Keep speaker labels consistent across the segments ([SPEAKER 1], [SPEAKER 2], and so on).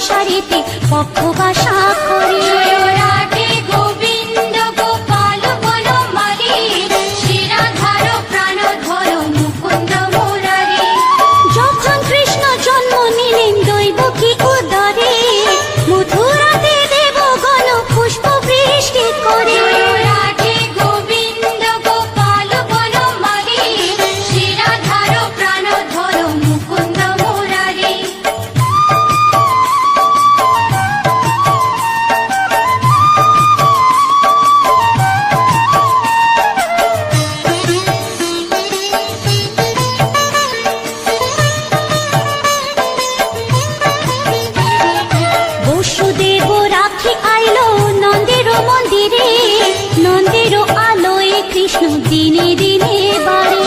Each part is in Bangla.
[SPEAKER 1] সারিতে পক্ষ বাসা সাক্ষরে পাখি আইলো নন্দের মন্দিরে নন্দের আলোয় কৃষ্ণ দিনে দিনে বাড়ি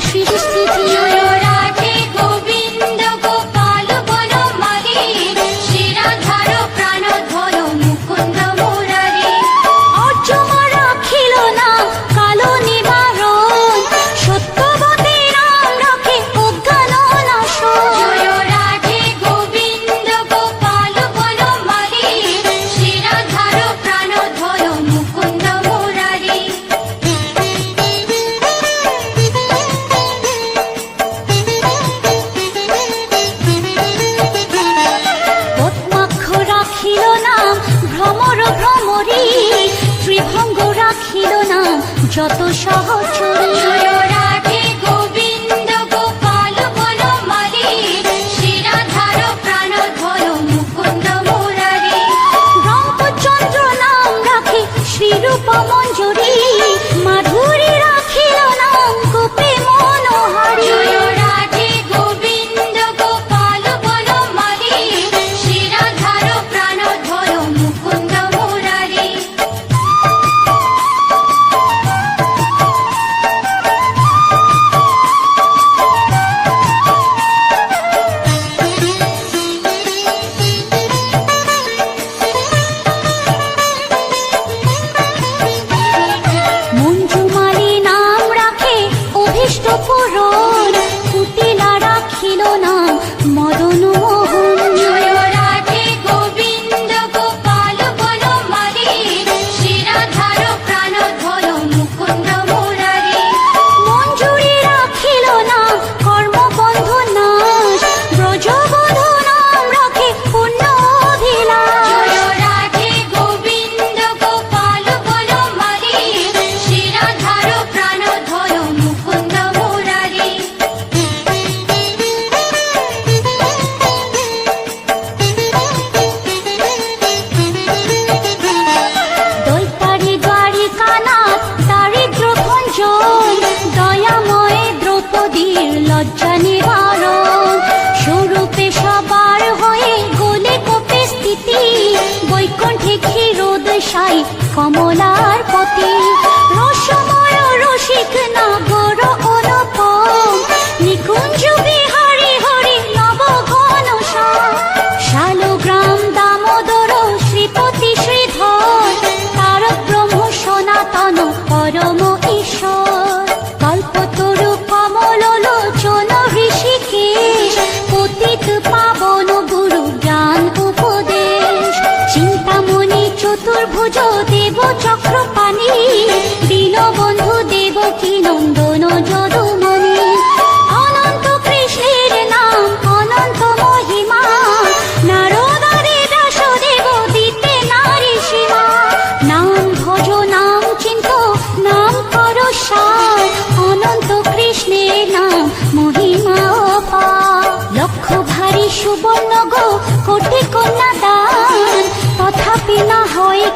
[SPEAKER 2] suis
[SPEAKER 1] ত্রিভঙ্গ রাখিল না যত সহচর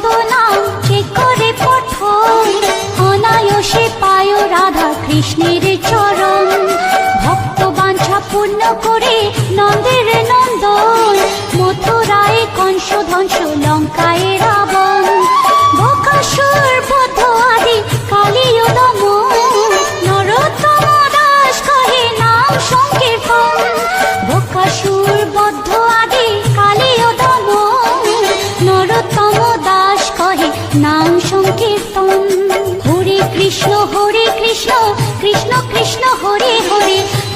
[SPEAKER 1] সান্ত্বনা কে করে পঠন। অনায়সে পায় রাধা কৃষ্ণের চরণ। ভক্ত বাঞ্ছা পূর্ণ করে নন্দের নন্দন। মথুরায় কংস ধ্বংস লঙ্কায় রাবণ।